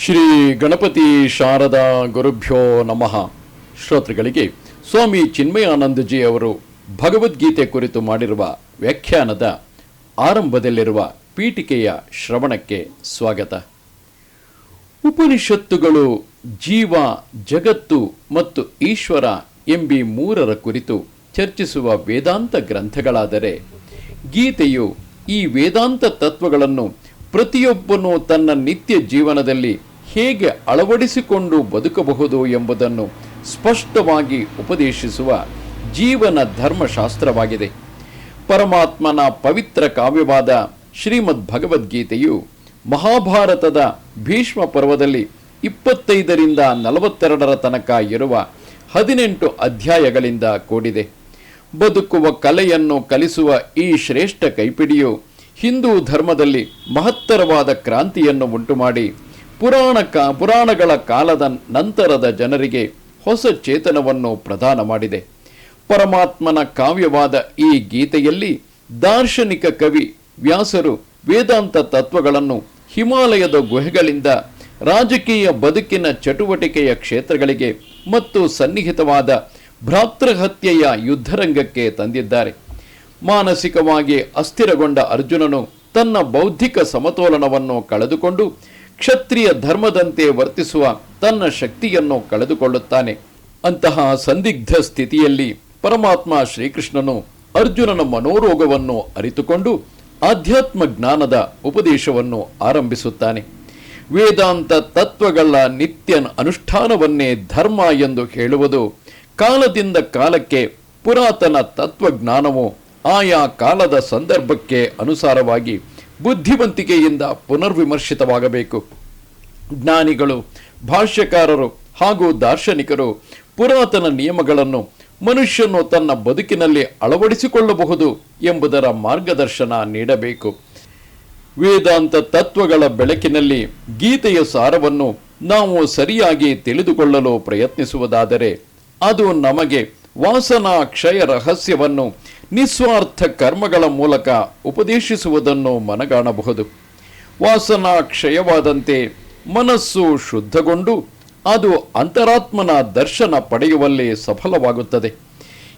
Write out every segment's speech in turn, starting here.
ಶ್ರೀ ಗಣಪತಿ ಶಾರದಾ ಗುರುಭ್ಯೋ ನಮಃ. ಶ್ರೋತೃಗಳಿಗೆ, ಸ್ವಾಮಿ ಚಿನ್ಮಯಾನಂದಜಿ ಅವರು ಭಗವದ್ಗೀತೆ ಕುರಿತು ಮಾಡಿರುವ ವ್ಯಾಖ್ಯಾನದ ಆರಂಭದಲ್ಲಿರುವ ಪೀಠಿಕೆಯ ಶ್ರವಣಕ್ಕೆ ಸ್ವಾಗತ. ಉಪನಿಷತ್ತುಗಳು ಜೀವ, ಜಗತ್ತು ಮತ್ತು ಈಶ್ವರ ಎಂಬಿ ಮೂರರ ಕುರಿತು ಚರ್ಚಿಸುವ ವೇದಾಂತ ಗ್ರಂಥಗಳಾದರೆ, ಗೀತೆಯು ಈ ವೇದಾಂತ ತತ್ವಗಳನ್ನು ಪ್ರತಿಯೊಬ್ಬನೂ ತನ್ನ ನಿತ್ಯ ಜೀವನದಲ್ಲಿ ಹೇಗೆ ಅಳವಡಿಸಿಕೊಂಡು ಬದುಕಬಹುದು ಎಂಬುದನ್ನು ಸ್ಪಷ್ಟವಾಗಿ ಉಪದೇಶಿಸುವ ಜೀವನ ಧರ್ಮಶಾಸ್ತ್ರವಾಗಿದೆ. ಪರಮಾತ್ಮನ ಪವಿತ್ರ ಕಾವ್ಯವಾದ ಶ್ರೀಮದ್ ಭಗವದ್ಗೀತೆಯು ಮಹಾಭಾರತದ ಭೀಷ್ಮ ಪರ್ವದಲ್ಲಿ ಇಪ್ಪತ್ತೈದರಿಂದ ನಲವತ್ತೆರಡರ ತನಕ ಇರುವ ಹದಿನೆಂಟು ಅಧ್ಯಾಯಗಳಿಂದ ಕೂಡಿದೆ. ಬದುಕುವ ಕಲೆಯನ್ನು ಕಲಿಸುವ ಈ ಶ್ರೇಷ್ಠ ಕೈಪಿಡಿಯು ಹಿಂದೂ ಧರ್ಮದಲ್ಲಿ ಮಹತ್ತರವಾದ ಕ್ರಾಂತಿಯನ್ನು ಉಂಟುಮಾಡಿ ಪುರಾಣ ಪುರಾಣಗಳ ಕಾಲದ ನಂತರದ ಜನರಿಗೆ ಹೊಸ ಚೇತನವನ್ನು ಪ್ರದಾನ ಮಾಡಿದೆ. ಪರಮಾತ್ಮನ ಕಾವ್ಯವಾದ ಈ ಗೀತೆಯಲ್ಲಿ ದಾರ್ಶನಿಕ ಕವಿ ವ್ಯಾಸರು ವೇದಾಂತ ತತ್ವಗಳನ್ನು ಹಿಮಾಲಯದ ಗುಹೆಗಳಿಂದ ರಾಜಕೀಯ ಬದುಕಿನ ಚಟುವಟಿಕೆಯ ಕ್ಷೇತ್ರಗಳಿಗೆ ಮತ್ತು ಸನ್ನಿಹಿತವಾದ ಭ್ರಾತೃಹತ್ಯೆಯ ಯುದ್ಧರಂಗಕ್ಕೆ ತಂದಿದ್ದಾರೆ. ಮಾನಸಿಕವಾಗಿ ಅಸ್ಥಿರಗೊಂಡ ಅರ್ಜುನನು ತನ್ನ ಬೌದ್ಧಿಕ ಸಮತೋಲನವನ್ನು ಕಳೆದುಕೊಂಡು ಕ್ಷತ್ರಿಯ ಧರ್ಮದಂತೆ ವರ್ತಿಸುವ ತನ್ನ ಶಕ್ತಿಯನ್ನು ಕಳೆದುಕೊಳ್ಳುತ್ತಾನೆ. ಅಂತಹ ಸಂದಿಗ್ಧ ಸ್ಥಿತಿಯಲ್ಲಿ ಪರಮಾತ್ಮ ಶ್ರೀಕೃಷ್ಣನು ಅರ್ಜುನನ ಮನೋರೋಗವನ್ನು ಅರಿತುಕೊಂಡು ಆಧ್ಯಾತ್ಮ ಜ್ಞಾನದ ಉಪದೇಶವನ್ನು ಆರಂಭಿಸುತ್ತಾನೆ. ವೇದಾಂತ ತತ್ವಗಳ ನಿತ್ಯ ಅನುಷ್ಠಾನವನ್ನೇ ಧರ್ಮ ಎಂದು ಹೇಳುವುದು ಕಾಲದಿಂದ ಕಾಲಕ್ಕೆ ಪುರಾತನ ತತ್ವಜ್ಞಾನವು ಆಯಾ ಕಾಲದ ಸಂದರ್ಭಕ್ಕೆ ಅನುಸಾರವಾಗಿ ಬುದ್ಧಿವಂತಿಕೆಯಿಂದ ಪುನರ್ವಿಮರ್ಶಿತವಾಗಬೇಕು. ಜ್ಞಾನಿಗಳು, ಭಾಷ್ಯಕಾರರು ಹಾಗೂ ದಾರ್ಶನಿಕರು ಪುರಾತನ ನಿಯಮಗಳನ್ನು ಮನುಷ್ಯನು ತನ್ನ ಬದುಕಿನಲ್ಲಿ ಅಳವಡಿಸಿಕೊಳ್ಳಬಹುದು ಎಂಬುದರ ಮಾರ್ಗದರ್ಶನ ನೀಡಬೇಕು. ವೇದಾಂತ ತತ್ವಗಳ ಬೆಳಕಿನಲ್ಲಿ ಗೀತೆಯ ಸಾರವನ್ನು ನಾವು ಸರಿಯಾಗಿ ತಿಳಿದುಕೊಳ್ಳಲು ಪ್ರಯತ್ನಿಸುವುದಾದರೆ ಅದು ನಮಗೆ ವಾಸನಾ ಕ್ಷಯ ರಹಸ್ಯವನ್ನು, ನಿಸ್ವಾರ್ಥ ಕರ್ಮಗಳ ಮೂಲಕ ಉಪದೇಶಿಸುವುದನ್ನು ಮನಗಾಣಬಹುದು. ವಾಸನಾ ಕ್ಷಯವಾದಂತೆ ಮನಸ್ಸು ಶುದ್ಧಗೊಂಡು, ಅದು ಅಂತರಾತ್ಮನ ದರ್ಶನ ಪಡೆಯುವಲ್ಲಿ ಸಫಲವಾಗುತ್ತದೆ.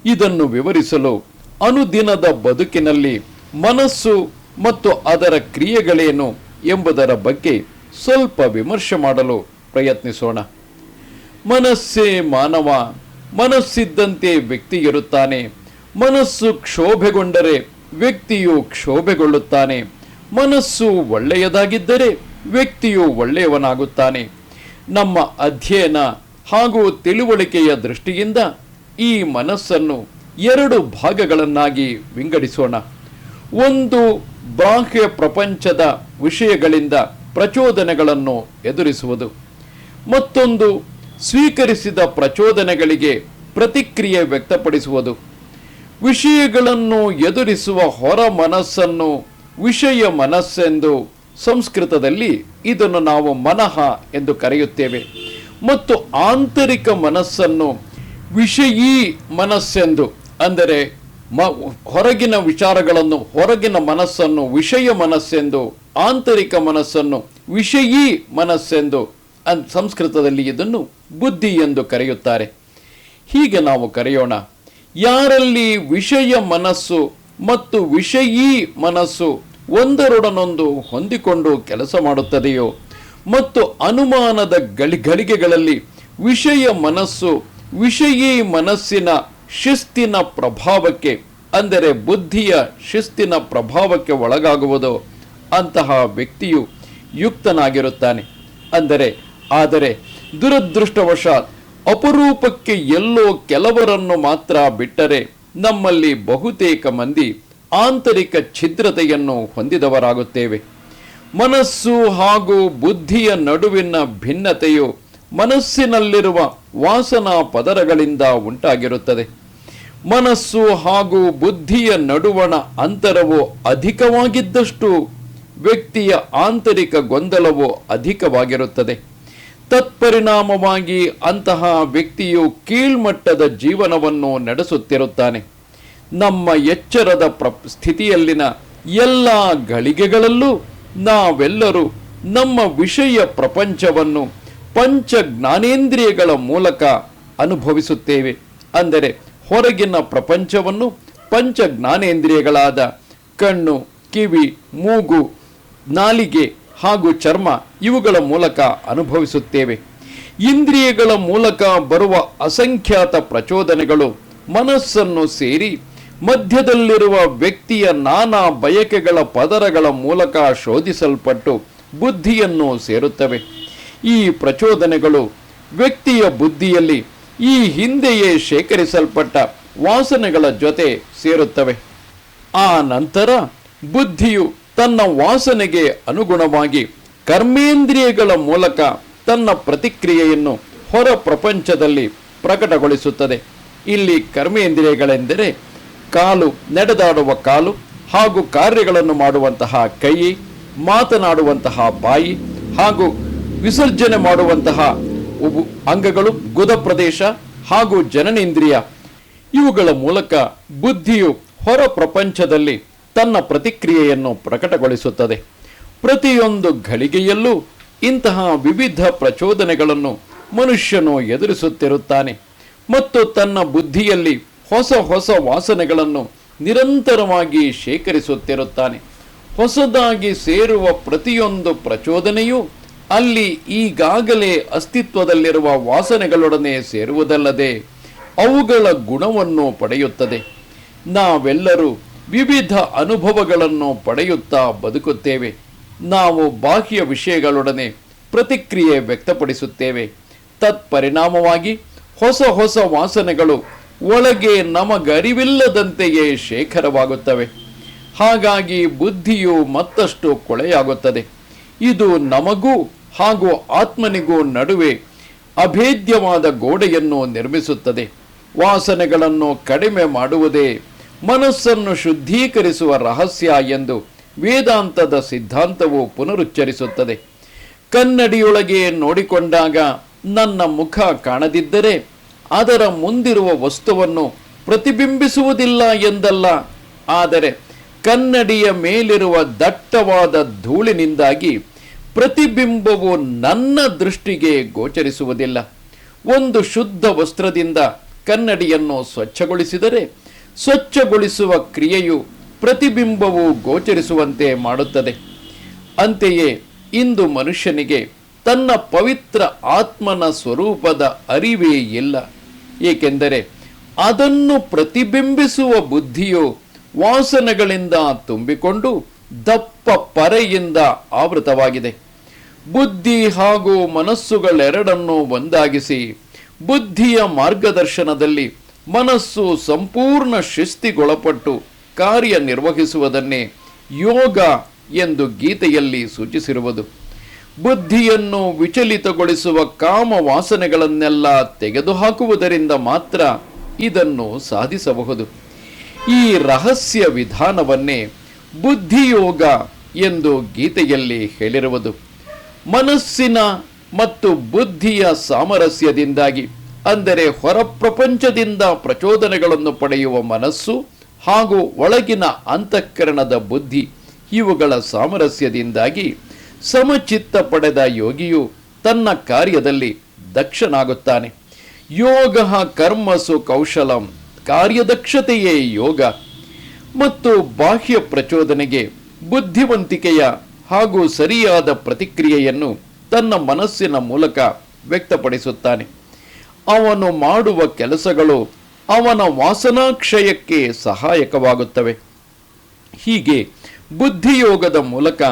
ಇದನ್ನು ವಿವರಿಸಲು ಅನುದಿನದ ಬದುಕಿನಲ್ಲಿ ಮನಸ್ಸು ಮತ್ತು ಅದರ ಕ್ರಿಯೆಗಳೇನು ಎಂಬುದರ ಬಗ್ಗೆ ಸ್ವಲ್ಪ ವಿಮರ್ಶೆ ಮಾಡಲು ಪ್ರಯತ್ನಿಸೋಣ. ಮನಸ್ಸೇ ಮಾನವ ಮನಸ್ಸಿದ್ದಂತೆ ವ್ಯಕ್ತಿ ಇರುತ್ತಾನೆ. ಮನಸ್ಸು ಕ್ಷೋಭೆಗೊಂಡರೆ ವ್ಯಕ್ತಿಯು ಕ್ಷೋಭೆಗೊಳ್ಳುತ್ತಾನೆ. ಮನಸ್ಸು ಒಳ್ಳೆಯದಾಗಿದ್ದರೆ ವ್ಯಕ್ತಿಯು ಒಳ್ಳೆಯವನಾಗುತ್ತಾನೆ. ನಮ್ಮ ಅಧ್ಯಯನ ಹಾಗೂ ತಿಳುವಳಿಕೆಯ ದೃಷ್ಟಿಯಿಂದ ಈ ಮನಸ್ಸನ್ನು ಎರಡು ಭಾಗಗಳನ್ನಾಗಿ ವಿಂಗಡಿಸೋಣ. ಒಂದು ಬಾಹ್ಯ ಪ್ರಪಂಚದ ವಿಷಯಗಳಿಂದ ಪ್ರಚೋದನೆಗಳನ್ನು ಎದುರಿಸುವುದು. ಮತ್ತೊಂದು ಸ್ವೀಕರಿಸಿದ ಪ್ರಚೋದನೆಗಳಿಗೆ ಪ್ರತಿಕ್ರಿಯೆ ವ್ಯಕ್ತಪಡಿಸುವುದು. ವಿಷಯಗಳನ್ನು ಎದುರಿಸುವ ಹೊರ ಮನಸ್ಸನ್ನು ವಿಷಯ ಮನಸ್ಸೆಂದು ಸಂಸ್ಕೃತದಲ್ಲಿ ಇದನ್ನು ನಾವು ಮನಃ ಎಂದು ಕರೆಯುತ್ತೇವೆ. ಮತ್ತು ಆಂತರಿಕ ಮನಸ್ಸನ್ನು ವಿಷಯೀ ಮನಸ್ಸೆಂದು, ಅಂದರೆ ಮ, ಹೊರಗಿನ ವಿಚಾರಗಳನ್ನು, ಹೊರಗಿನ ಮನಸ್ಸನ್ನು ವಿಷಯ ಮನಸ್ಸೆಂದು, ಆಂತರಿಕ ಮನಸ್ಸನ್ನು ವಿಷಯೀ ಮನಸ್ಸೆಂದು ಅನ್ ಸಂಸ್ಕೃತದಲ್ಲಿ ಇದನ್ನು ಬುದ್ಧಿ ಎಂದು ಕರೆಯುತ್ತಾರೆ. ಹೀಗೆ ನಾವು ಕರೆಯೋಣ. ಯಾರಲ್ಲಿ ವಿಷಯ ಮನಸ್ಸು ಮತ್ತು ವಿಷಯೀ ಮನಸ್ಸು ಒಂದರೊಡನೊಂದು ಹೊಂದಿಕೊಂಡು ಕೆಲಸ ಮಾಡುತ್ತದೆಯೋ ಮತ್ತು ಅನುಮಾನದ ಗಳಿ ಗಳಿಗೆಗಳಲ್ಲಿ ವಿಷಯ ಮನಸ್ಸು ವಿಷಯೀ ಮನಸ್ಸಿನ ಶಿಸ್ತಿನ ಪ್ರಭಾವಕ್ಕೆ, ಅಂದರೆ ಬುದ್ಧಿಯ ಶಿಸ್ತಿನ ಪ್ರಭಾವಕ್ಕೆ ಒಳಗಾಗುವುದೋ ಅಂತಹ ವ್ಯಕ್ತಿಯು ಯುಕ್ತನಾಗಿರುತ್ತಾನೆ. ಅಂದರೆ ಆದರೆ ದುರದೃಷ್ಟವಶಾತ್ ಅಪರೂಪಕ್ಕೆ ಎಲ್ಲೋ ಕೆಲವರನ್ನು ಮಾತ್ರ ಬಿಟ್ಟರೆ ನಮ್ಮಲ್ಲಿ ಬಹುತೇಕ ಮಂದಿ ಆಂತರಿಕ ಛಿದ್ರತೆಯನ್ನು ಹೊಂದಿದವರಾಗುತ್ತೇವೆ. ಮನಸ್ಸು ಹಾಗೂ ಬುದ್ಧಿಯ ನಡುವಿನ ಭಿನ್ನತೆಯು ಮನಸ್ಸಿನಲ್ಲಿರುವ ವಾಸನಾ ಪದರಗಳಿಂದ ಉಂಟಾಗಿರುತ್ತದೆ. ಮನಸ್ಸು ಹಾಗೂ ಬುದ್ಧಿಯ ನಡುವಣ ಅಂತರವು ಅಧಿಕವಾಗಿದ್ದಷ್ಟು ವ್ಯಕ್ತಿಯ ಆಂತರಿಕ ಗೊಂದಲವು ಅಧಿಕವಾಗಿರುತ್ತದೆ. ತತ್ಪರಿಣಾಮವಾಗಿ ಅಂತಹ ವ್ಯಕ್ತಿಯು ಕೀಳ್ಮಟ್ಟದ ಜೀವನವನ್ನು ನಡೆಸುತ್ತಿರುತ್ತಾನೆ. ನಮ್ಮ ಎಚ್ಚರದ ಪ್ರ ಸ್ಥಿತಿಯಲ್ಲಿನ ಎಲ್ಲ ಗಳಿಗೆಗಳಲ್ಲೂ ನಾವೆಲ್ಲರೂ ನಮ್ಮ ವಿಷಯ ಪ್ರಪಂಚವನ್ನು ಪಂಚ ಜ್ಞಾನೇಂದ್ರಿಯಗಳ ಮೂಲಕ ಅನುಭವಿಸುತ್ತೇವೆ. ಅಂದರೆ ಹೊರಗಿನ ಪ್ರಪಂಚವನ್ನು ಪಂಚ ಜ್ಞಾನೇಂದ್ರಿಯಗಳಾದ ಕಣ್ಣು, ಕಿವಿ, ಮೂಗು, ನಾಲಿಗೆ ಹಾಗೂ ಚರ್ಮ ಇವುಗಳ ಮೂಲಕ ಅನುಭವಿಸುತ್ತೇವೆ. ಇಂದ್ರಿಯಗಳ ಮೂಲಕ ಬರುವ ಅಸಂಖ್ಯಾತ ಪ್ರಚೋದನೆಗಳು ಮನಸ್ಸನ್ನು ಸೇರಿ ಮಧ್ಯದಲ್ಲಿರುವ ವ್ಯಕ್ತಿಯ ನಾನಾ ಬಯಕೆಗಳ ಪದರಗಳ ಮೂಲಕ ಶೋಧಿಸಲ್ಪಟ್ಟು ಬುದ್ಧಿಯನ್ನು ಸೇರುತ್ತವೆ. ಈ ಪ್ರಚೋದನೆಗಳು ವ್ಯಕ್ತಿಯ ಬುದ್ಧಿಯಲ್ಲಿ ಈ ಹಿಂದೆಯೇ ಶೇಖರಿಸಲ್ಪಟ್ಟ ವಾಸನೆಗಳ ಜೊತೆ ಸೇರುತ್ತವೆ. ಆ ನಂತರ ಬುದ್ಧಿಯು ತನ್ನ ವಾಸನೆಗೆ ಅನುಗುಣವಾಗಿ ಕರ್ಮೇಂದ್ರಿಯಗಳ ಮೂಲಕ ತನ್ನ ಪ್ರತಿಕ್ರಿಯೆಯನ್ನು ಹೊರ ಪ್ರಪಂಚದಲ್ಲಿ ಪ್ರಕಟಗೊಳಿಸುತ್ತದೆ. ಇಲ್ಲಿ ಕರ್ಮೇಂದ್ರಿಯಗಳೆಂದರೆ ಕಾಲು ನಡೆದಾಡುವ ಕಾಲು ಹಾಗೂ ಕಾರ್ಯಗಳನ್ನು ಮಾಡುವಂತಹ ಕೈ, ಮಾತನಾಡುವಂತಹ ಬಾಯಿ ಹಾಗೂ ವಿಸರ್ಜನೆ ಮಾಡುವಂತಹ ಅಂಗಗಳು, ಗುದ ಪ್ರದೇಶ ಹಾಗೂ ಜನನೇಂದ್ರಿಯ ಇವುಗಳ ಮೂಲಕ ಬುದ್ಧಿಯು ಹೊರ ಪ್ರಪಂಚದಲ್ಲಿ ತನ್ನ ಪ್ರತಿಕ್ರಿಯೆಯನ್ನು ಪ್ರಕಟಗೊಳಿಸುತ್ತದೆ. ಪ್ರತಿಯೊಂದು ಘಳಿಗೆಯಲ್ಲೂ ಇಂತಹ ವಿವಿಧ ಪ್ರಚೋದನೆಗಳನ್ನು ಮನುಷ್ಯನು ಎದುರಿಸುತ್ತಿರುತ್ತಾನೆ ಮತ್ತು ತನ್ನ ಬುದ್ಧಿಯಲ್ಲಿ ಹೊಸ ಹೊಸ ವಾಸನೆಗಳನ್ನು ನಿರಂತರವಾಗಿ ಶೇಖರಿಸುತ್ತಿರುತ್ತಾನೆ. ಹೊಸದಾಗಿ ಸೇರುವ ಪ್ರತಿಯೊಂದು ಪ್ರಚೋದನೆಯೂ ಅಲ್ಲಿ ಈಗಾಗಲೇ ಅಸ್ತಿತ್ವದಲ್ಲಿರುವ ವಾಸನೆಗಳೊಡನೆ ಸೇರುವುದಲ್ಲದೆ ಅವುಗಳ ಗುಣವನ್ನು ಪಡೆಯುತ್ತದೆ. ನಾವೆಲ್ಲರೂ ವಿವಿಧ ಅನುಭವಗಳನ್ನು ಪಡೆಯುತ್ತಾ ಬದುಕುತ್ತೇವೆ. ನಾವು ಬಾಹ್ಯ ವಿಷಯಗಳೊಡನೆ ಪ್ರತಿಕ್ರಿಯೆ ವ್ಯಕ್ತಪಡಿಸುತ್ತೇವೆ. ತತ್ಪರಿಣಾಮವಾಗಿ ಹೊಸ ಹೊಸ ವಾಸನೆಗಳು ಒಳಗೆ ನಮಗರಿವಿಲ್ಲದಂತೆಯೇ ಶೇಖರವಾಗುತ್ತವೆ. ಹಾಗಾಗಿ ಬುದ್ಧಿಯು ಮತ್ತಷ್ಟು ಕೊಳೆಯಾಗುತ್ತದೆ. ಇದು ನಮಗೂ ಹಾಗೂ ಆತ್ಮನಿಗೂ ನಡುವೆ ಅಭೇದ್ಯವಾದ ಗೋಡೆಯನ್ನು ನಿರ್ಮಿಸುತ್ತದೆ. ವಾಸನೆಗಳನ್ನು ಕಡಿಮೆ ಮಾಡುವುದೇ ಮನಸ್ಸನ್ನು ಶುದ್ಧೀಕರಿಸುವ ರಹಸ್ಯ ಎಂದು ವೇದಾಂತದ ಸಿದ್ಧಾಂತವು ಪುನರುಚ್ಚರಿಸುತ್ತದೆ. ಕನ್ನಡಿಯೊಳಗೆ ನೋಡಿಕೊಂಡಾಗ ನನ್ನ ಮುಖ ಕಾಣದಿದ್ದರೆ ಅದರ ಮುಂದಿರುವ ವಸ್ತುವನ್ನು ಪ್ರತಿಬಿಂಬಿಸುವುದಿಲ್ಲ ಎಂದಲ್ಲ. ಆದರೆ ಕನ್ನಡಿಯ ಮೇಲಿರುವ ದಟ್ಟವಾದ ಧೂಳಿನಿಂದಾಗಿ ಪ್ರತಿಬಿಂಬವು ನನ್ನ ದೃಷ್ಟಿಗೆ ಗೋಚರಿಸುವುದಿಲ್ಲ. ಒಂದು ಶುದ್ಧ ವಸ್ತ್ರದಿಂದ ಕನ್ನಡಿಯನ್ನು ಸ್ವಚ್ಛಗೊಳಿಸಿದರೆ ಸ್ವಚ್ಛಗೊಳಿಸುವ ಕ್ರಿಯೆಯು ಪ್ರತಿಬಿಂಬವು ಗೋಚರಿಸುವಂತೆ ಮಾಡುತ್ತದೆ. ಅಂತೆಯೇ ಇಂದು ಮನುಷ್ಯನಿಗೆ ತನ್ನ ಪವಿತ್ರ ಆತ್ಮನ ಸ್ವರೂಪದ ಅರಿವೇ ಇಲ್ಲ. ಏಕೆಂದರೆ ಅದನ್ನು ಪ್ರತಿಬಿಂಬಿಸುವ ಬುದ್ಧಿಯು ವಾಸನೆಗಳಿಂದ ತುಂಬಿಕೊಂಡು ದಪ್ಪ ಪರೆಯಿಂದ ಆವೃತವಾಗಿದೆ. ಬುದ್ಧಿ ಹಾಗೂ ಮನಸ್ಸುಗಳೆರಡನ್ನೂ ಒಂದಾಗಿಸಿ ಬುದ್ಧಿಯ ಮಾರ್ಗದರ್ಶನದಲ್ಲಿ ಮನಸ್ಸು ಸಂಪೂರ್ಣ ಶಿಸ್ತಿಗೊಳಪಟ್ಟು ಕಾರ್ಯನಿರ್ವಹಿಸುವುದನ್ನೇ ಯೋಗ ಎಂದು ಗೀತೆಯಲ್ಲಿ ಸೂಚಿಸಿರುವುದು. ಬುದ್ಧಿಯನ್ನು ವಿಚಲಿತಗೊಳಿಸುವ ಕಾಮ ವಾಸನೆಗಳನ್ನೆಲ್ಲ ತೆಗೆದುಹಾಕುವುದರಿಂದ ಮಾತ್ರ ಇದನ್ನು ಸಾಧಿಸಬಹುದು. ಈ ರಹಸ್ಯ ವಿಧಾನವನ್ನೇ ಬುದ್ಧಿಯೋಗ ಎಂದು ಗೀತೆಯಲ್ಲಿ ಹೇಳಿರುವುದು. ಮನಸ್ಸಿನ ಮತ್ತು ಬುದ್ಧಿಯ ಸಾಮರಸ್ಯದಿಂದಾಗಿ, ಅಂದರೆ ಹೊರ ಪ್ರಪಂಚದಿಂದ ಪ್ರಚೋದನೆಗಳನ್ನು ಪಡೆಯುವ ಮನಸ್ಸು ಹಾಗೂ ಒಳಗಿನ ಅಂತಃಕರಣದ ಬುದ್ಧಿ ಇವುಗಳ ಸಾಮರಸ್ಯದಿಂದಾಗಿ ಸಮಚಿತ್ತ ಪಡೆದ ಯೋಗಿಯು ತನ್ನ ಕಾರ್ಯದಲ್ಲಿ ದಕ್ಷನಾಗುತ್ತಾನೆ. ಯೋಗ ಕರ್ಮಸು ಕೌಶಲಂ ಕಾರ್ಯದಕ್ಷತೆಯೇ ಯೋಗ. ಮತ್ತು ಬಾಹ್ಯ ಪ್ರಚೋದನೆಗೆ ಬುದ್ಧಿವಂತಿಕೆಯ ಹಾಗೂ ಸರಿಯಾದ ಪ್ರತಿಕ್ರಿಯೆಯನ್ನು ತನ್ನ ಮನಸ್ಸಿನ ಮೂಲಕ ವ್ಯಕ್ತಪಡಿಸುತ್ತಾನೆ. ಅವನು ಮಾಡುವ ಕೆಲಸಗಳು ಅವನ ವಾಸನಾಕ್ಷಯಕ್ಕೆ ಸಹಾಯಕವಾಗುತ್ತವೆ. ಹೀಗೆ ಬುದ್ಧಿಯೋಗದ ಮೂಲಕ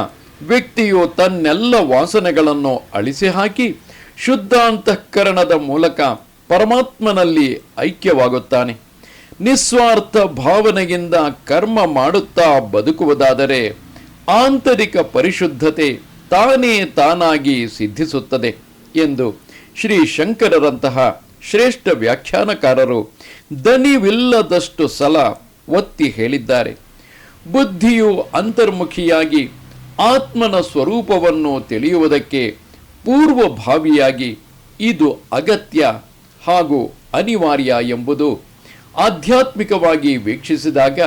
ವ್ಯಕ್ತಿಯು ತನ್ನೆಲ್ಲ ವಾಸನೆಗಳನ್ನು ಅಳಿಸಿ ಹಾಕಿ ಶುದ್ಧಾಂತಃಕರಣದ ಮೂಲಕ ಪರಮಾತ್ಮನಲ್ಲಿ ಐಕ್ಯವಾಗುತ್ತಾನೆ. ನಿಸ್ವಾರ್ಥ ಭಾವನೆಯಿಂದ ಕರ್ಮ ಮಾಡುತ್ತಾ ಬದುಕುವುದಾದರೆ ಆಂತರಿಕ ಪರಿಶುದ್ಧತೆ ತಾನೇ ತಾನಾಗಿ ಸಿದ್ಧಿಸುತ್ತದೆ ಎಂದು ಶ್ರೀ ಶಂಕರರಂತಹ ಶ್ರೇಷ್ಠ ವ್ಯಾಖ್ಯಾನಕಾರರು ದನಿವಿಲ್ಲದಷ್ಟು ಸಲ ಒತ್ತಿ ಹೇಳಿದ್ದಾರೆ. ಬುದ್ಧಿಯು ಅಂತರ್ಮುಖಿಯಾಗಿ ಆತ್ಮನ ಸ್ವರೂಪವನ್ನು ತಿಳಿಯುವುದಕ್ಕೆ ಪೂರ್ವಭಾವಿಯಾಗಿ ಇದು ಅಗತ್ಯ ಹಾಗೂ ಅನಿವಾರ್ಯ ಎಂಬುದು ಆಧ್ಯಾತ್ಮಿಕವಾಗಿ ವೀಕ್ಷಿಸಿದಾಗ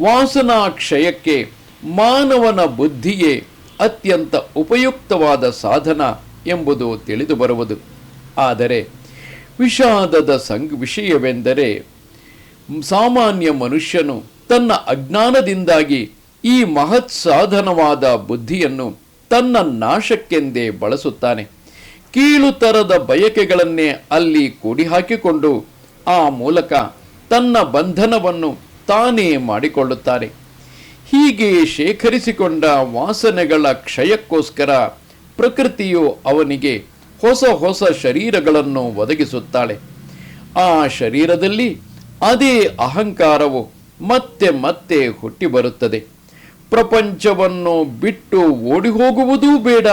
ವಾಸನಾ ಕ್ಷಯಕ್ಕೆ ಮಾನವನ ಬುದ್ಧಿಯೇ ಅತ್ಯಂತ ಉಪಯುಕ್ತವಾದ ಸಾಧನ ಎಂಬುದು ತಿಳಿದುಬರುವುದು. ಆದರೆ ವಿಷಾದದ ಸಂಗ್ ವಿಷಯವೆಂದರೆ ಸಾಮಾನ್ಯ ಮನುಷ್ಯನು ತನ್ನ ಅಜ್ಞಾನದಿಂದಾಗಿ ಈ ಮಹತ್ ಸಾಧನವಾದ ಬುದ್ಧಿಯನ್ನು ತನ್ನ ನಾಶಕ್ಕೆಂದೇ ಬಳಸುತ್ತಾನೆ. ಕೀಳುತರದ ಬಯಕೆಗಳನ್ನೇ ಅಲ್ಲಿ ಕೂಡಿ ಹಾಕಿಕೊಂಡು ಆ ಮೂಲಕ ತನ್ನ ಬಂಧನವನ್ನು ತಾನೇ ಮಾಡಿಕೊಳ್ಳುತ್ತಾರೆ. ಹೀಗೆ ಶೇಖರಿಸಿಕೊಂಡ ವಾಸನೆಗಳ ಕ್ಷಯಕ್ಕೋಸ್ಕರ ಪ್ರಕೃತಿಯು ಅವನಿಗೆ ಹೊಸ ಹೊಸ ಶರೀರಗಳನ್ನು ಒದಗಿಸುತ್ತಾಳೆ. ಆ ಶರೀರದಲ್ಲಿ ಅದೇ ಅಹಂಕಾರವು ಮತ್ತೆ ಮತ್ತೆ ಹುಟ್ಟಿ ಬರುತ್ತದೆ. ಪ್ರಪಂಚವನ್ನು ಬಿಟ್ಟು ಓಡಿ ಹೋಗುವುದೂ ಬೇಡ,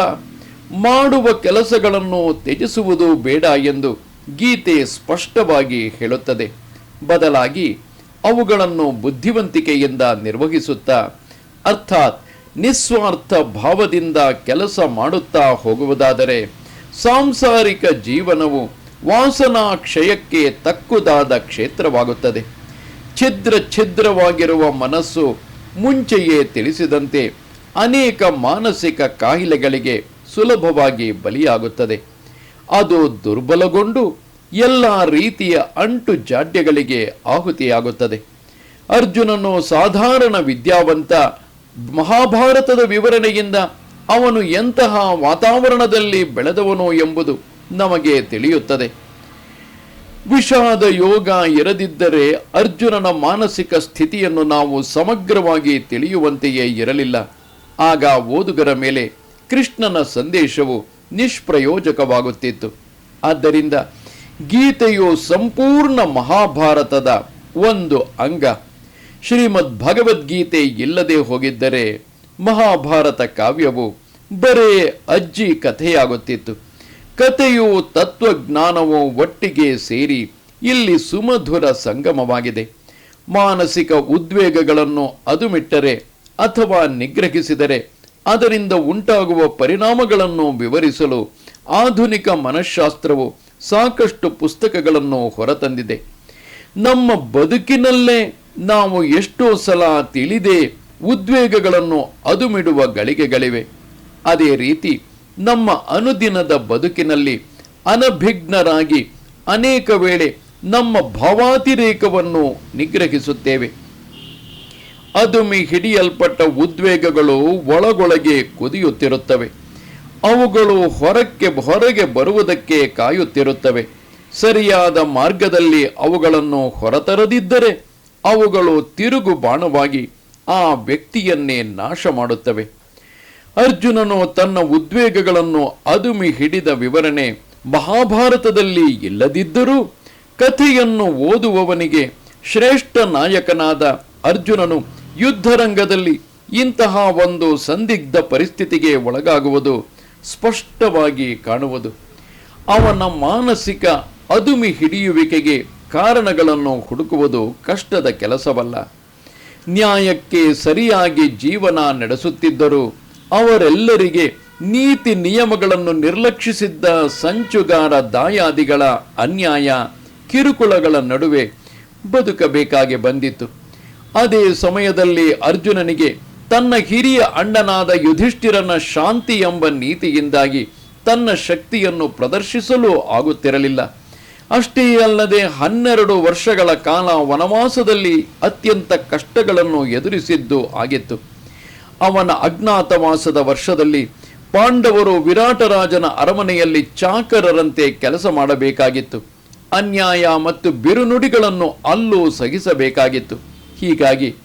ಮಾಡುವ ಕೆಲಸಗಳನ್ನು ತ್ಯಜಿಸುವುದೂ ಬೇಡ ಎಂದು ಗೀತೆ ಸ್ಪಷ್ಟವಾಗಿ ಹೇಳುತ್ತದೆ. ಬದಲಾಗಿ ಅವುಗಳನ್ನು ಬುದ್ಧಿವಂತಿಕೆಯಿಂದ ನಿರ್ವಹಿಸುತ್ತಾ, ಅರ್ಥಾತ್ ನಿಸ್ವಾರ್ಥ ಭಾವದಿಂದ ಕೆಲಸ ಮಾಡುತ್ತಾ ಹೋಗುವುದಾದರೆ ಸಾಂಸಾರಿಕ ಜೀವನವು ವಾಸನಾ ಕ್ಷಯಕ್ಕೆ ತಕ್ಕುದಾದ ಕ್ಷೇತ್ರವಾಗುತ್ತದೆ. ಛಿದ್ರ ಛಿದ್ರವಾಗಿರುವ ಮನಸ್ಸು ಮುಂಚೆಯೇ ತಿಳಿಸಿದಂತೆ ಅನೇಕ ಮಾನಸಿಕ ಕಾಯಿಲೆಗಳಿಗೆ ಸುಲಭವಾಗಿ ಬಲಿಯಾಗುತ್ತದೆ. ಅದು ದುರ್ಬಲಗೊಂಡು ಎಲ್ಲ ರೀತಿಯ ಅಂಟು ಜಾಡ್ಯಗಳಿಗೆ ಆಹುತಿಯಾಗುತ್ತದೆ. ಅರ್ಜುನನು ಸಾಧಾರಣ ವಿದ್ಯಾವಂತ ಮಹಾಭಾರತದ ವಿವರಣೆಯಿಂದ ಅವನು ಎಂತಹ ವಾತಾವರಣದಲ್ಲಿ ಬೆಳೆದವನು ಎಂಬುದು ನಮಗೆ ತಿಳಿಯುತ್ತದೆ. ವಿಷಾದ ಯೋಗ ಇರದಿದ್ದರೆ ಅರ್ಜುನನ ಮಾನಸಿಕ ಸ್ಥಿತಿಯನ್ನು ನಾವು ಸಮಗ್ರವಾಗಿ ತಿಳಿಯುವಂತೆಯೇ ಇರಲಿಲ್ಲ. ಆಗ ಓದುಗರ ಮೇಲೆ ಕೃಷ್ಣನ ಸಂದೇಶವು ನಿಷ್ಪ್ರಯೋಜಕವಾಗುತ್ತಿತ್ತು. ಆದ್ದರಿಂದ ಗೀತೆಯು ಸಂಪೂರ್ಣ ಮಹಾಭಾರತದ ಒಂದು ಅಂಗ. ಶ್ರೀಮದ್ ಭಗವದ್ಗೀತೆ ಇಲ್ಲದೆ ಹೋಗಿದ್ದರೆ ಮಹಾಭಾರತ ಕಾವ್ಯವು ಬರೇ ಅಜ್ಜಿ ಕಥೆಯಾಗುತ್ತಿತ್ತು. ಕಥೆಯು ತತ್ವಜ್ಞಾನವು ಒಟ್ಟಿಗೆ ಸೇರಿ ಇಲ್ಲಿ ಸುಮಧುರ ಸಂಗಮವಾಗಿದೆ. ಮಾನಸಿಕ ಉದ್ವೇಗಗಳನ್ನು ಅದುಮಿಟ್ಟರೆ ಅಥವಾ ನಿಗ್ರಹಿಸಿದರೆ ಅದರಿಂದ ಉಂಟಾಗುವ ಪರಿಣಾಮಗಳನ್ನು ವಿವರಿಸಲು ಆಧುನಿಕ ಮನಃಶಾಸ್ತ್ರವು ಸಾಕಷ್ಟು ಪುಸ್ತಕಗಳನ್ನು ಹೊರತಂದಿದೆ. ನಮ್ಮ ಬದುಕಿನಲ್ಲೇ ನಾವು ಎಷ್ಟೋ ಸಲ ತಿಳಿದೇ ಉದ್ವೇಗಗಳನ್ನು ಅದುಮಿಡುವ ಗಳಿಗೆಗಳಿವೆ. ಅದೇ ರೀತಿ ನಮ್ಮ ಅನುದಿನದ ಬದುಕಿನಲ್ಲಿ ಅನಭಿಘ್ನರಾಗಿ ಅನೇಕ ವೇಳೆ ನಮ್ಮ ಭಾವಾತಿರೇಕವನ್ನು ನಿಗ್ರಹಿಸುತ್ತೇವೆ. ಅದುಮಿ ಹಿಡಿಯಲ್ಪಟ್ಟ ಉದ್ವೇಗಗಳು ಒಳಗೊಳಗೆ ಕುದಿಯುತ್ತಿರುತ್ತವೆ. ಅವುಗಳು ಹೊರಕ್ಕೆ ಹೊರಗೆ ಬರುವುದಕ್ಕೆ ಕಾಯುತ್ತಿರುತ್ತವೆ. ಸರಿಯಾದ ಮಾರ್ಗದಲ್ಲಿ ಅವುಗಳನ್ನು ಹೊರತರದಿದ್ದರೆ ಅವುಗಳು ತಿರುಗು ಬಾಣವಾಗಿ ಆ ವ್ಯಕ್ತಿಯನ್ನೇ ನಾಶ ಮಾಡುತ್ತವೆ. ಅರ್ಜುನನು ತನ್ನ ಉದ್ವೇಗಗಳನ್ನು ಅದುಮಿ ಹಿಡಿದ ವಿವರಣೆ ಮಹಾಭಾರತದಲ್ಲಿ ಇಲ್ಲದಿದ್ದರೂ ಕಥೆಯನ್ನು ಓದುವವನಿಗೆ ಶ್ರೇಷ್ಠ ನಾಯಕನಾದ ಅರ್ಜುನನು ಯುದ್ಧರಂಗದಲ್ಲಿ ಇಂತಹ ಒಂದು ಸಂದಿಗ್ಧ ಪರಿಸ್ಥಿತಿಗೆ ಒಳಗಾಗುವುದು ಸ್ಪಷ್ಟವಾಗಿ ಕಾಣುವುದು. ಅವನ ಮಾನಸಿಕ ಅದುಮಿ ಹಿಡಿಯುವಿಕೆಗೆ ಕಾರಣಗಳನ್ನು ಹುಡುಕುವುದು ಕಷ್ಟದ ಕೆಲಸವಲ್ಲ. ನ್ಯಾಯಕ್ಕೆ ಸರಿಯಾಗಿ ಜೀವನ ನಡೆಸುತ್ತಿದ್ದರು. ಅವರೆಲ್ಲರಿಗೆ ನೀತಿ ನಿಯಮಗಳನ್ನು ನಿರ್ಲಕ್ಷಿಸಿದ್ದ ಸಂಚುಗಾರ ದಾಯಾದಿಗಳ ಅನ್ಯಾಯ ಕಿರುಕುಳಗಳ ನಡುವೆ ಬದುಕಬೇಕಾಗಿ ಬಂದಿತ್ತು. ಅದೇ ಸಮಯದಲ್ಲಿ ಅರ್ಜುನನಿಗೆ ತನ್ನ ಹಿರಿಯ ಅಣ್ಣನಾದ ಯುಧಿಷ್ಠಿರನ ಶಾಂತಿ ಎಂಬ ನೀತಿಯಿಂದಾಗಿ ತನ್ನ ಶಕ್ತಿಯನ್ನು ಪ್ರದರ್ಶಿಸಲು ಆಗುತ್ತಿರಲಿಲ್ಲ. ಅಷ್ಟೇ ಅಲ್ಲದೆ ಹನ್ನೆರಡು ವರ್ಷಗಳ ಕಾಲ ವನವಾಸದಲ್ಲಿ ಅತ್ಯಂತ ಕಷ್ಟಗಳನ್ನು ಎದುರಿಸಿದ್ದು ಆಗಿತ್ತು. ಅವನ ಅಜ್ಞಾತವಾಸದ ವರ್ಷದಲ್ಲಿ ಪಾಂಡವರು ವಿರಾಟರಾಜನ ಅರಮನೆಯಲ್ಲಿ ಚಾಕರರಂತೆ ಕೆಲಸ ಮಾಡಬೇಕಾಗಿತ್ತು. ಅನ್ಯಾಯ ಮತ್ತು ಬಿರುನುಡಿಗಳನ್ನು ಅಲ್ಲೂ ಸಹಿಸಬೇಕಾಗಿತ್ತು. ಹೀಗಾಗಿ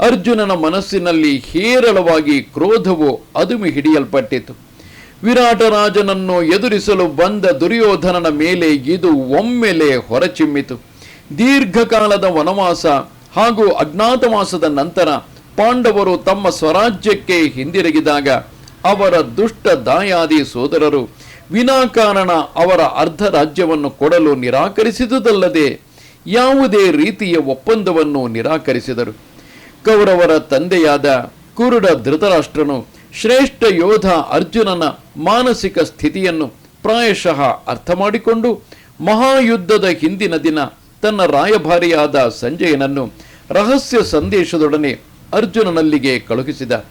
ಅರ್ಜುನನ ಮನಸ್ಸಿನಲ್ಲಿ ಹೇರಳವಾಗಿ ಕ್ರೋಧವು ಅದುಮಿ ಹಿಡಿಯಲ್ಪಟ್ಟಿತು. ವಿರಾಟರಾಜನನ್ನು ಎದುರಿಸಲು ಬಂದ ದುರ್ಯೋಧನನ ಮೇಲೆ ಇದು ಒಮ್ಮೆಲೆ ಹೊರಚಿಮ್ಮಿತು. ದೀರ್ಘಕಾಲದ ವನವಾಸ ಹಾಗೂ ಅಜ್ಞಾತವಾಸದ ನಂತರ ಪಾಂಡವರು ತಮ್ಮ ಸ್ವರಾಜ್ಯಕ್ಕೆ ಹಿಂದಿರುಗಿದಾಗ ಅವರ ದುಷ್ಟ ದಾಯಾದಿ ಸೋದರರು ವಿನಾಕಾರಣ ಅವರ ಅರ್ಧ ರಾಜ್ಯವನ್ನು ಕೊಡಲು ನಿರಾಕರಿಸಿದುದಲ್ಲದೆ ಯಾವುದೇ ರೀತಿಯ ಒಪ್ಪಂದವನ್ನು ನಿರಾಕರಿಸಿದರು. ಕೌರವರ ತಂದೆಯಾದ ಕುರುಡ ಧೃತರಾಷ್ಟ್ರನು ಶ್ರೇಷ್ಠ ಯೋಧ ಅರ್ಜುನನ ಮಾನಸಿಕ ಸ್ಥಿತಿಯನ್ನು ಪ್ರಾಯಶಃ ಅರ್ಥ ಮಾಡಿಕೊಂಡು ಮಹಾಯುದ್ಧದ ಹಿಂದಿನ ದಿನ ತನ್ನ ರಾಯಭಾರಿಯಾದ ಸಂಜಯನನ್ನು ರಹಸ್ಯ ಸಂದೇಶದೊಡನೆ ಅರ್ಜುನನಲ್ಲಿಗೆ ಕಳುಹಿಸಿದ.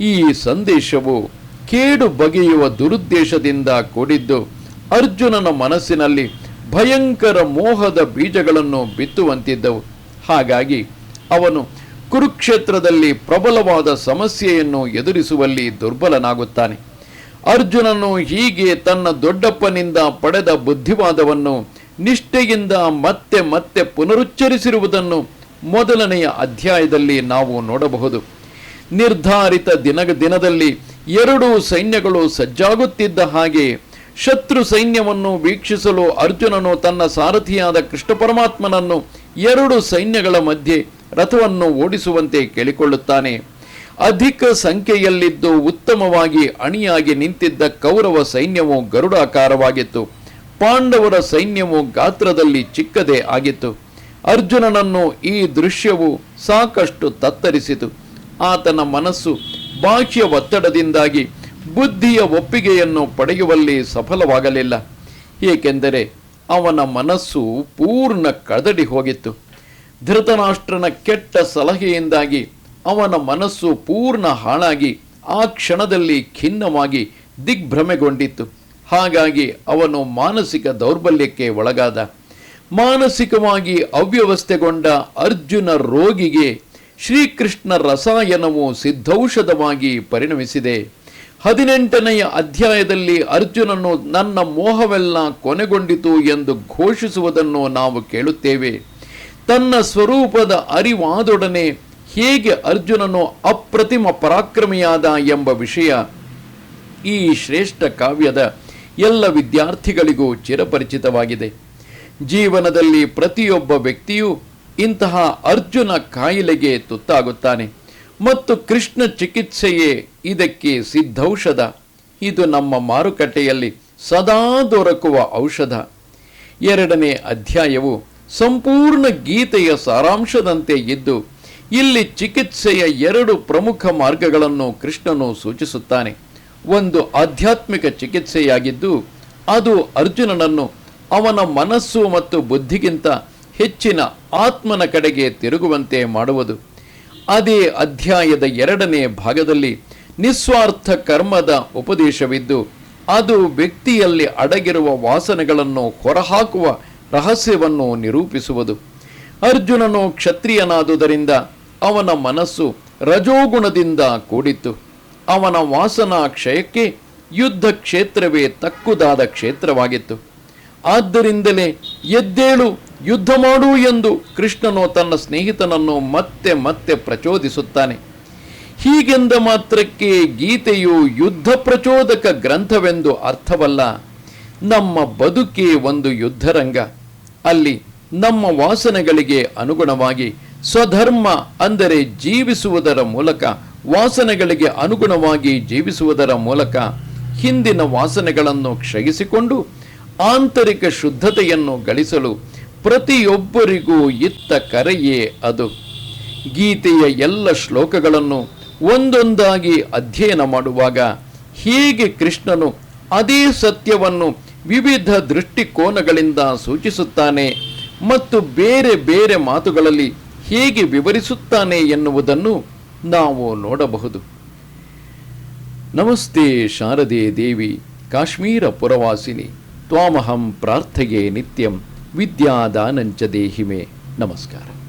ಈ ಸಂದೇಶವು ಕೇಡು ಬಗೆಯುವ ದುರುದ್ದೇಶದಿಂದ ಕೂಡಿದ್ದು ಅರ್ಜುನನ ಮನಸ್ಸಿನಲ್ಲಿ ಭಯಂಕರ ಮೋಹದ ಬೀಜಗಳನ್ನು ಬಿತ್ತುವಂತಿದ್ದವು. ಹಾಗಾಗಿ ಅವನು ಕುರುಕ್ಷೇತ್ರದಲ್ಲಿ ಪ್ರಬಲವಾದ ಸಮಸ್ಯೆಯನ್ನು ಎದುರಿಸುವಲ್ಲಿ ದುರ್ಬಲನಾಗುತ್ತಾನೆ. ಅರ್ಜುನನು ಹೀಗೆ ತನ್ನ ದೊಡ್ಡಪ್ಪನಿಂದ ಪಡೆದ ಬುದ್ಧಿವಾದವನ್ನು ನಿಷ್ಠೆಯಿಂದ ಮತ್ತೆ ಮತ್ತೆ ಪುನರುಚ್ಚರಿಸಿರುವುದನ್ನು ಮೊದಲನೆಯ ಅಧ್ಯಾಯದಲ್ಲಿ ನಾವು ನೋಡಬಹುದು. ನಿರ್ಧಾರಿತ ದಿನ ದಿನದಲ್ಲಿ ಎರಡೂ ಸೈನ್ಯಗಳು ಸಜ್ಜಾಗುತ್ತಿದ್ದ ಹಾಗೆ ಶತ್ರು ಸೈನ್ಯವನ್ನು ವೀಕ್ಷಿಸಲು ಅರ್ಜುನನು ತನ್ನ ಸಾರಥಿಯಾದ ಕೃಷ್ಣ ಪರಮಾತ್ಮನನ್ನು ಎರಡು ಸೈನ್ಯಗಳ ಮಧ್ಯೆ ರಥವನ್ನು ಓಡಿಸುವಂತೆ ಕೇಳಿಕೊಳ್ಳುತ್ತಾನೆ. ಅಧಿಕ ಸಂಖ್ಯೆಯಲ್ಲಿದ್ದು ಉತ್ತಮವಾಗಿ ಅಣಿಯಾಗಿ ನಿಂತಿದ್ದ ಕೌರವ ಸೈನ್ಯವು ಗರುಡಾಕಾರವಾಗಿತ್ತು. ಪಾಂಡವರ ಸೈನ್ಯವು ಗಾತ್ರದಲ್ಲಿ ಚಿಕ್ಕದೇ ಆಗಿತ್ತು. ಅರ್ಜುನನನ್ನು ಈ ದೃಶ್ಯವು ಸಾಕಷ್ಟು ತತ್ತರಿಸಿತು. ಆತನ ಮನಸ್ಸು ಬಾಹ್ಯ ಒತ್ತಡದಿಂದಾಗಿ ಬುದ್ಧಿಯ ಒಪ್ಪಿಗೆಯನ್ನು ಪಡೆಯುವಲ್ಲಿ ಸಫಲವಾಗಲಿಲ್ಲ. ಏಕೆಂದರೆ ಅವನ ಮನಸ್ಸು ಪೂರ್ಣ ಕದಡಿ ಹೋಗಿತ್ತು. ಧೃತರಾಷ್ಟ್ರನ ಕೆಟ್ಟ ಸಲಹೆಯಿಂದಾಗಿ ಅವನ ಮನಸ್ಸು ಪೂರ್ಣ ಹಾಳಾಗಿ, ಆ ಕ್ಷಣದಲ್ಲಿ ಖಿನ್ನವಾಗಿ ದಿಗ್ಭ್ರಮೆಗೊಂಡಿತ್ತು. ಹಾಗಾಗಿ ಅವನು ಮಾನಸಿಕ ದೌರ್ಬಲ್ಯಕ್ಕೆ ಒಳಗಾದ. ಮಾನಸಿಕವಾಗಿ ಅವ್ಯವಸ್ಥೆಗೊಂಡ ಅರ್ಜುನ ರೋಗಿಗೆ ಶ್ರೀಕೃಷ್ಣ ರಸಾಯನವು ಸಿದ್ಧೌಷಧವಾಗಿ ಪರಿಣಮಿಸಿದೆ. ಹದಿನೆಂಟನೆಯ ಅಧ್ಯಾಯದಲ್ಲಿ ಅರ್ಜುನನು, ನನ್ನ ಮೋಹವೆಲ್ಲ ಕೊನೆಗೊಂಡಿತು ಎಂದು ಘೋಷಿಸುವುದನ್ನು ನಾವು ಕೇಳುತ್ತೇವೆ. ತನ್ನ ಸ್ವರೂಪದ ಅರಿವಾದೊಡನೆ ಹೇಗೆ ಅರ್ಜುನನು ಅಪ್ರತಿಮ ಪರಾಕ್ರಮಿಯಾದ ಎಂಬ ವಿಷಯ ಈ ಶ್ರೇಷ್ಠ ಕಾವ್ಯದ ಎಲ್ಲ ವಿದ್ಯಾರ್ಥಿಗಳಿಗೂ ಚಿರಪರಿಚಿತವಾಗಿದೆ. ಜೀವನದಲ್ಲಿ ಪ್ರತಿಯೊಬ್ಬ ವ್ಯಕ್ತಿಯೂ ಇಂತಹ ಅರ್ಜುನ ಕಾಯಿಲೆಗೆ ತುತ್ತಾಗುತ್ತಾನೆ ಮತ್ತು ಕೃಷ್ಣ ಚಿಕಿತ್ಸೆಯೇ ಇದಕ್ಕೆ ಸಿದ್ಧೌಷಧ. ಇದು ನಮ್ಮ ಮಾರುಕಟ್ಟೆಯಲ್ಲಿ ಸದಾ ದೊರಕುವ ಔಷಧ. ಎರಡನೇ ಅಧ್ಯಾಯವು ಸಂಪೂರ್ಣ ಗೀತೆಯ ಸಾರಾಂಶದಂತೆ ಇದ್ದು, ಇಲ್ಲಿ ಚಿಕಿತ್ಸೆಯ ಎರಡು ಪ್ರಮುಖ ಮಾರ್ಗಗಳನ್ನು ಕೃಷ್ಣನು ಸೂಚಿಸುತ್ತಾನೆ. ಒಂದು ಆಧ್ಯಾತ್ಮಿಕ ಚಿಕಿತ್ಸೆಯಾಗಿದ್ದು, ಅದು ಅರ್ಜುನನನ್ನು ಅವನ ಮನಸ್ಸು ಮತ್ತು ಬುದ್ಧಿಗಿಂತ ಹೆಚ್ಚಿನ ಆತ್ಮನ ಕಡೆಗೆ ತಿರುಗುವಂತೆ ಮಾಡುವುದು. ಅದೇ ಅಧ್ಯಾಯದ ಎರಡನೇ ಭಾಗದಲ್ಲಿ ನಿಸ್ವಾರ್ಥ ಕರ್ಮದ ಉಪದೇಶವಿದ್ದು, ಅದು ವ್ಯಕ್ತಿಯಲ್ಲಿ ಅಡಗಿರುವ ವಾಸನೆಗಳನ್ನು ಹೊರಹಾಕುವ ರಹಸ್ಯವನ್ನು ನಿರೂಪಿಸುವುದು. ಅರ್ಜುನನು ಕ್ಷತ್ರಿಯನಾದುದರಿಂದ ಅವನ ಮನಸ್ಸು ರಜೋಗುಣದಿಂದ ಕೂಡಿತ್ತು. ಅವನ ವಾಸನಾ ಕ್ಷಯಕ್ಕೆ ಯುದ್ಧ ಕ್ಷೇತ್ರವೇ ತಕ್ಕುದಾದ ಕ್ಷೇತ್ರವಾಗಿತ್ತು. ಆದ್ದರಿಂದಲೇ ಎದ್ದೇಳು, ಯುದ್ಧ ಮಾಡು ಎಂದು ಕೃಷ್ಣನು ತನ್ನ ಸ್ನೇಹಿತನನ್ನು ಮತ್ತೆ ಮತ್ತೆ ಪ್ರಚೋದಿಸುತ್ತಾನೆ. ಹೀಗೆಂದ ಮಾತ್ರಕ್ಕೆ ಗೀತೆಯು ಯುದ್ಧ ಪ್ರಚೋದಕ ಗ್ರಂಥವೆಂದು ಅರ್ಥವಲ್ಲ. ನಮ್ಮ ಬದುಕೇ ಒಂದು ಯುದ್ಧರಂಗ. ಅಲ್ಲಿ ನಮ್ಮ ವಾಸನೆಗಳಿಗೆ ಅನುಗುಣವಾಗಿ ಸ್ವಧರ್ಮ ಅಂದರೆ ಜೀವಿಸುವುದರ ಮೂಲಕ, ವಾಸನೆಗಳಿಗೆ ಅನುಗುಣವಾಗಿ ಜೀವಿಸುವುದರ ಮೂಲಕ ಹಿಂದಿನ ವಾಸನೆಗಳನ್ನು ಕ್ಷಯಿಸಿಕೊಂಡು ಆಂತರಿಕ ಶುದ್ಧತೆಯನ್ನು ಗಳಿಸಲು ಪ್ರತಿಯೊಬ್ಬರಿಗೂ ಇತ್ತ ಕರೆಯೇ ಅದು. ಗೀತೆಯ ಎಲ್ಲ ಶ್ಲೋಕಗಳನ್ನು ಒಂದೊಂದಾಗಿ ಅಧ್ಯಯನ ಮಾಡುವಾಗ ಹೇಗೆ ಕೃಷ್ಣನು ಅದೇ ಸತ್ಯವನ್ನು ವಿವಿಧ ದೃಷ್ಟಿಕೋನಗಳಿಂದ ಸೂಚಿಸುತ್ತಾನೆ ಮತ್ತು ಬೇರೆ ಬೇರೆ ಮಾತುಗಳಲ್ಲಿ ಹೇಗೆ ವಿವರಿಸುತ್ತಾನೆ ಎನ್ನುವುದನ್ನು ನಾವು ನೋಡಬಹುದು. ನಮಸ್ತೆ ಶಾರದೆ ದೇವಿ, ಕಾಶ್ಮೀರ ಪುರವಾಸಿನಿ, ತ್ವಾಮಹಂ ಪ್ರಾರ್ಥೆಯೇ ನಿತ್ಯಂ, ವಿದ್ಯಾದಾನಂಚ ದೇಹಿಮೆ. ನಮಸ್ಕಾರ.